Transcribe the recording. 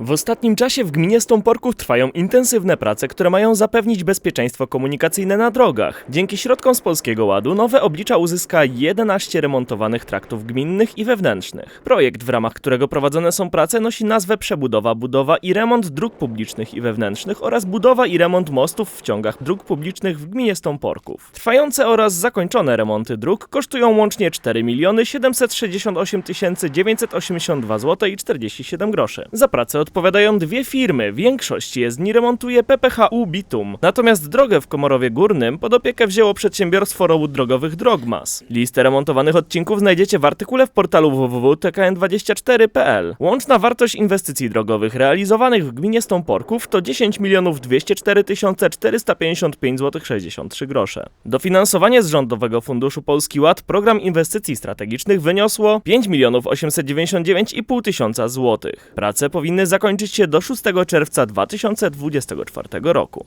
W ostatnim czasie w gminie Stąporków trwają intensywne prace, które mają zapewnić bezpieczeństwo komunikacyjne na drogach. Dzięki środkom z Polskiego Ładu nowe oblicza uzyska 11 remontowanych traktów gminnych i wewnętrznych. Projekt, w ramach którego prowadzone są prace, nosi nazwę Przebudowa, budowa i remont dróg publicznych i wewnętrznych oraz budowa i remont mostów w ciągach dróg publicznych w gminie Stąporków. Trwające oraz zakończone remonty dróg kosztują łącznie 4 miliony 768 982 zł i 47 groszy. Za pracę odpowiadają dwie firmy, większość je z nich remontuje PPHU Bitum. Natomiast drogę w Komorowie Górnym pod opiekę wzięło przedsiębiorstwo robót drogowych Drogmas. Listę remontowanych odcinków znajdziecie w artykule w portalu www.tkn24.pl. Łączna wartość inwestycji drogowych realizowanych w gminie Stąporków to 10 milionów 204 455 zł 63 grosze. Dofinansowanie z Rządowego Funduszu Polski Ład program inwestycji strategicznych wyniosło 5 milionów 899,5 tysiąca złotych. Prace powinny zakończyć się do 6 czerwca 2024 roku.